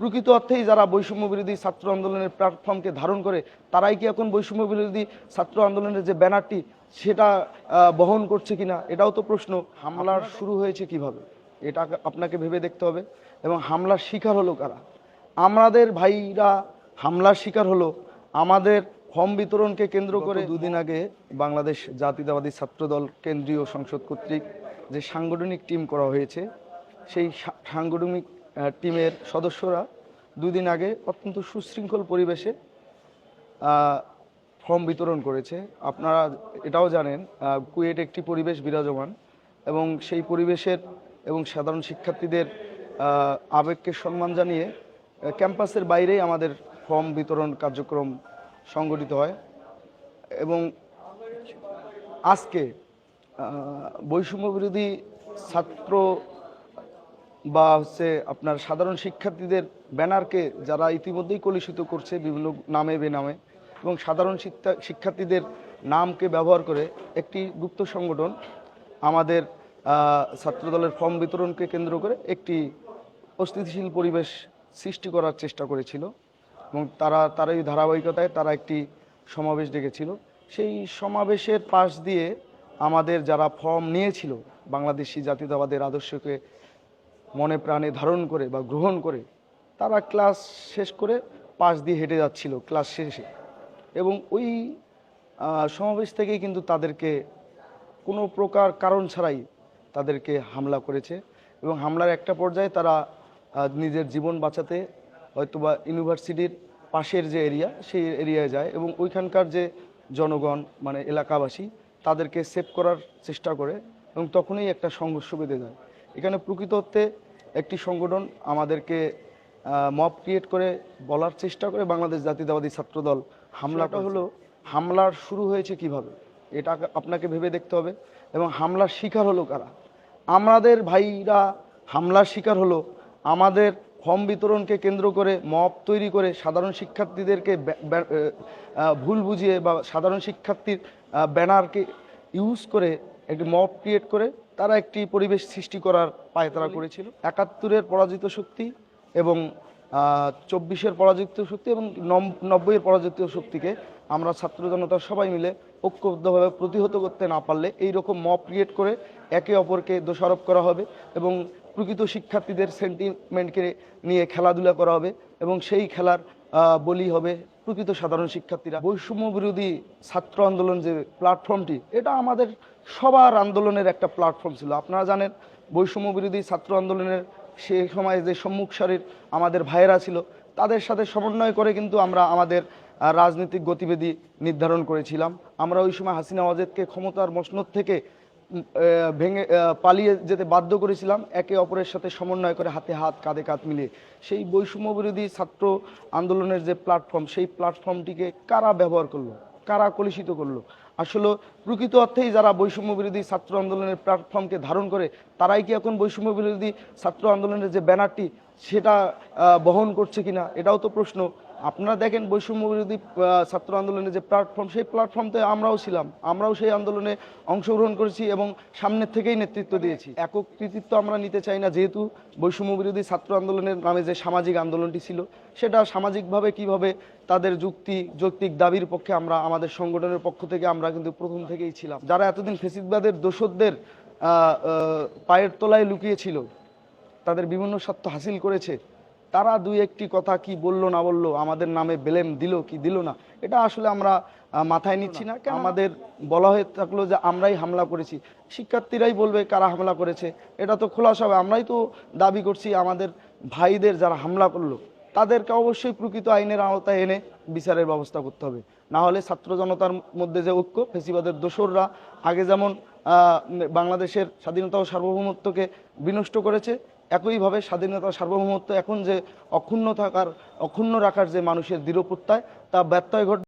প্রকৃত অর্থেই যারা বৈষম্য বিরোধী ছাত্র আন্দোলনের প্ল্যাটফর্মকে ধারণ করে তারাই কি এখন বৈষম্য বিরোধী ছাত্র আন্দোলনের যে ব্যানারটি সেটা বহন করছে কিনা এটাও তো প্রশ্ন। হামলার শুরু হয়েছে কীভাবে? এটা আপনাকে ভেবে দেখতে হবে। এবং হামলার শিকার হলো কারা? আমাদের ভাইরা হামলার শিকার হলো আমাদের ফর্ম বিতরণকে কেন্দ্র করে দুদিন আগে বাংলাদেশ জাতীয়তাবাদী ছাত্রদল কেন্দ্রীয় সংসদ কর্তৃক যে সাংগঠনিক টিম করা হয়েছে সেই সাংগঠনিক টিমের সদস্যরা দুদিন আগে অত্যন্ত সুশৃঙ্খল পরিবেশে ফর্ম বিতরণ করেছে। আপনারা এটাও জানেন কুয়েট একটি পরিবেশ বিরাজমান এবং সেই পরিবেশের এবং সাধারণ শিক্ষার্থীদের আবেগকে সম্মান জানিয়ে ক্যাম্পাসের বাইরেই আমাদের ফর্ম বিতরণ কার্যক্রম সংগঠিত হয় এবং আজকে বৈষম্য বিরোধী ছাত্র বা হচ্ছে আপনার সাধারণ শিক্ষার্থীদের ব্যানারকে যারা ইতিমধ্যেই কলুষিত করছে বিভিন্ন নামে বেনামে এবং সাধারণ শিক্ষা- শিক্ষার্থীদের নামকে ব্যবহার করে একটি গুপ্ত সংগঠন আমাদের ছাত্রদলের ফর্ম বিতরণকে কেন্দ্র করে একটি অস্থিতিশীল পরিবেশ সৃষ্টি করার চেষ্টা করেছিল এবং তারা, তারই ধারাবাহিকতায় তারা একটি সমাবেশ ডেকেছিল। সেই সমাবেশের পাশ দিয়ে আমাদের যারা ফর্ম নিয়েছিল বাংলাদেশি জাতীয়তাবাদের আদর্শকে মনে প্রাণে ধারণ করে বা গ্রহণ করে তারা ক্লাস শেষ করে পাশ দিয়ে হেঁটে যাচ্ছিল, ক্লাস শেষে। এবং ওই সমাবেশ থেকেই কিন্তু তাদেরকে কোনো প্রকার কারণ ছাড়াই তাদেরকে হামলা করেছে এবং হামলার একটা পর্যায়ে তারা নিজের জীবন বাঁচাতে হয়তোবা ইউনিভার্সিটির পাশের যে এরিয়া, সেই এরিয়ায় যায় এবং ওইখানকার যে জনগণ মানে এলাকাবাসী, তাদেরকে সেভ করার চেষ্টা করে এবং তখনই একটা সংঘর্ষ বেঁধে যায়। এখানে প্রকৃত অর্থে একটি সংগঠন আমাদেরকে মব ক্রিয়েট করে বলার চেষ্টা করে বাংলাদেশ জাতীয়তাবাদী ছাত্রদল হামলাটা হলো হামলার শুরু হয়েছে কীভাবে? এটা আপনাকে ভেবে দেখতে হবে। এবং হামলার শিকার হলো কারা? আমাদের ভাইরা হামলার শিকার হলো আমাদের ফর্ম বিতরণকে কেন্দ্র করে মব তৈরি করে সাধারণ শিক্ষার্থীদেরকে ভুল বুঝিয়ে বা সাধারণ শিক্ষার্থীর ব্যানারকে ইউজ করে একটি মব ক্রিয়েট করে তারা একটি পরিবেশ সৃষ্টি করার পায়তারা করেছিল একাত্তরের পরাজিত শক্তি এবং চব্বিশের পরাজিত শক্তি এবং নব্বইয়ের পরাজিত শক্তিকে আমরা ছাত্র জনতা সবাই মিলে ঐক্যবদ্ধভাবে প্রতিহত করতে না পারলে এই রকম মব ক্রিয়েট করে একে অপরকে দোষারোপ করা হবে এবং প্রকৃত শিক্ষার্থীদের সেন্টিমেন্টকে নিয়ে খেলাধুলা করা হবে এবং সেই খেলার বলি হবে প্রকৃত সাধারণ শিক্ষার্থীরা। বৈষম্য বিরোধী ছাত্র আন্দোলন যে প্ল্যাটফর্মটি এটা আমাদের সবার আন্দোলনের একটা প্ল্যাটফর্ম ছিল। আপনারা জানেন, বৈষম্য বিরোধী ছাত্র আন্দোলনের সেই সময় যে সম্মুখ সারির আমাদের ভাইয়েরা ছিল, তাদের সাথে সমন্বয় করে কিন্তু আমরা আমাদের রাজনৈতিক গতিবিধি নির্ধারণ করেছিলাম। আমরা ওই সময় হাসিনা, ওয়াজেদকে ক্ষমতার মসনদ থেকে ভেঙে পালিয়ে যেতে বাধ্য করেছিলাম একে অপরের সাথে সমন্বয় করে হাতে হাত, কাঁধে কাঁধ মিলিয়ে। সেই বৈষম্য বিরোধী ছাত্র আন্দোলনের যে প্ল্যাটফর্ম সেই প্ল্যাটফর্মটিকে কারা ব্যবহার করল? কারা কলুষিত করল? আসলে প্রকৃত অর্থেই যারা বৈষম্য বিরোধী ছাত্র আন্দোলনের প্ল্যাটফর্মকে ধারণ করে, তারাই কি এখন বৈষম্য বিরোধী ছাত্র আন্দোলনের যে ব্যানারটি, সেটা বহন করছে কিনা? এটাও তো প্রশ্ন। আপনারা দেখেন বৈষম্য বিরোধী ছাত্র আন্দোলনের যে প্ল্যাটফর্ম সেই প্ল্যাটফর্মতে আমরাও ছিলাম। আমরাও সেই আন্দোলনে অংশগ্রহণ করেছি এবং সামনের থেকেই নেতৃত্ব দিয়েছি। একক কৃতিত্ব আমরা নিতে চাই না, যেহেতু বৈষম্য বিরোধী ছাত্র আন্দোলনের নামে যে সামাজিক আন্দোলনটি ছিল, সেটা সামাজিকভাবে কীভাবে তাদের যুক্তি, যৌক্তিক দাবির পক্ষে আমরা, আমাদের সংগঠনের পক্ষ থেকে আমরা কিন্তু প্রথম থেকেই ছিলাম। যারা এতদিন ফেসিদবাদের দোষদের পায়ের তলায় লুকিয়েছিল, তাদের বিভিন্ন স্বার্থ হাসিল করেছে তারা দুই একটি কথা কি বলল না বলল আমাদের নামে বেলেম দিল কি দিল না এটা আসলে আমরা মাথায় নিচ্ছি না। কেন আমাদের বলা হয়ে থাকল যে আমরাই হামলা করেছি। শিক্ষার্থীরাই বলবে কারা হামলা করেছে এটা তো খোলাসা হবে। আমরাই তো দাবি করছি আমাদের ভাইদের যারা হামলা করল তাদেরকে অবশ্যই প্রকৃত আইনের আওতায় এনে বিচারের ব্যবস্থা করতে হবে। না হলে ছাত্র জনতার মধ্যে যে ঐক্য, ফেসিবাদের দোসররা আগে যেমন বাংলাদেশের স্বাধীনতা ও সার্বভৌমত্বকে বিনষ্ট করেছে, একইভাবে স্বাধীনতা সার্বভৌমত্ব এখন যে অক্ষুণ্ণ থাকার, অক্ষুণ্ণ রাখার যে মানুষের দৃঢ় প্রত্যয় তা ব্যত্যয় ঘট